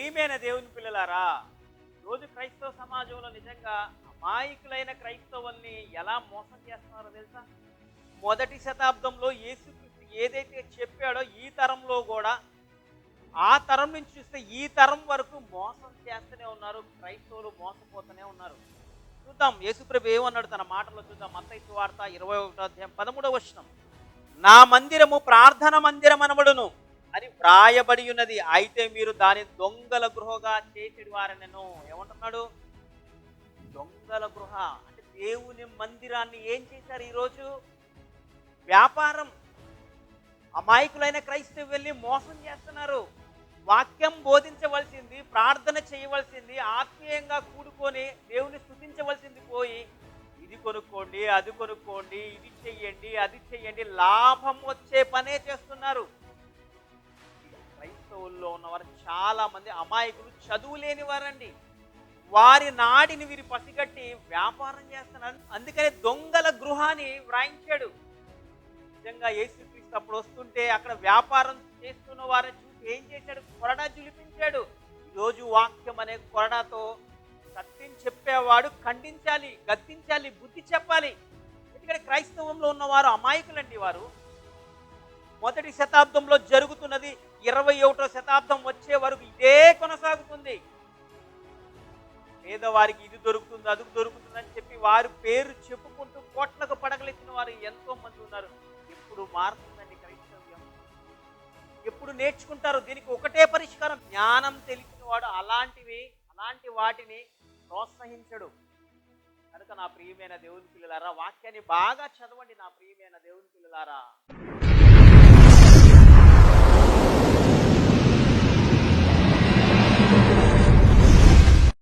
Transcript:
ప్రియమైన దేవుని పిల్లలారా రోజు క్రైస్తవ సమాజంలో నిజంగా అమాయకులైన క్రైస్తవుల్ని ఎలా మోసం చేస్తున్నారో తెలుసా? మొదటి శతాబ్దంలో యేసుక్రీస్తు ఏదైతే చెప్పాడో ఈ తరంలో కూడా ఆ తరం నుంచి చూస్తే ఈ తరం వరకు మోసం చేస్తూనే ఉన్నారు క్రైస్తవులు మోసపోతూనే ఉన్నారు. చూద్దాం యేసుప్రభు ఏమన్నాడు తన మాటలో చూద్దాం. మత్తయి వార్త ఇరవై ఒకటో అధ్యాయం పదమూడవ వచనం. నా మందిరము ప్రార్థన మందిరం అనబడును అని వ్రాయబడి ఉన్నది. అయితే మీరు దాని దొంగల గృహగా చేసేది వారనెను. ఏమంటున్నాడు? దొంగల గృహ. అంటే దేవుని మందిరాన్ని ఏం చేశారు ఈరోజు? వ్యాపారం. అమాయకులైన క్రైస్తవు వెళ్ళి మోసం చేస్తున్నారు. వాక్యం బోధించవలసింది ప్రార్థన చేయవలసింది ఆత్మీయంగా కూడుకొని దేవుని స్థుతించవలసింది పోయి ఇది కొనుక్కోండి అది కొనుక్కోండి ఇది చెయ్యండి అది చెయ్యండి లాభం వచ్చే పనే చేస్తున్నారు. మంది అమాయకులు చదువు లేని వారండి వారి నాడిని వీరి పసిగట్టి వ్యాపారం చేస్తున్నారు. అందుకనే దొంగల గృహాన్ని వ్రాయించాడు. నిజంగా యేసుక్రీస్తు అప్పుడు వస్తుంటే అక్కడ వ్యాపారం చేస్తున్న వారిని చూసి ఏం చేశాడు? కొరడా జులిపించాడు. ఈరోజు వాక్యం అనే కొరడాతో సత్యం చెప్పేవాడు ఖండించాలి గద్దించాలి బుద్ధి చెప్పాలి. ఎందుకంటే క్రైస్తవంలో ఉన్నవారు అమాయకులండి వారు. మొదటి శతాబ్దంలో జరుగుతున్న పేదవారికి ఇది దొరుకుతుంది అది దొరుకుతుంది అని చెప్పి వారి పేరు చెప్పుకుంటూ కోట్లకు పడగలెత్తిన వారు ఎంతో మంది ఉన్నారు. ఎప్పుడు మారుతుందండి క్రైస్తవ్యం ఎప్పుడు నేర్చుకుంటారు దీనికి ఒకటే పరిష్కారం. జ్ఞానం తెలిసిన వాడు అలాంటివి అలాంటి వాటిని ప్రోత్సహించడు. కనుక నా ప్రియమైన దేవుని పిల్లలారా వాక్యాన్ని బాగా చదవండి నా ప్రియమైన దేవుని పిల్లలారా.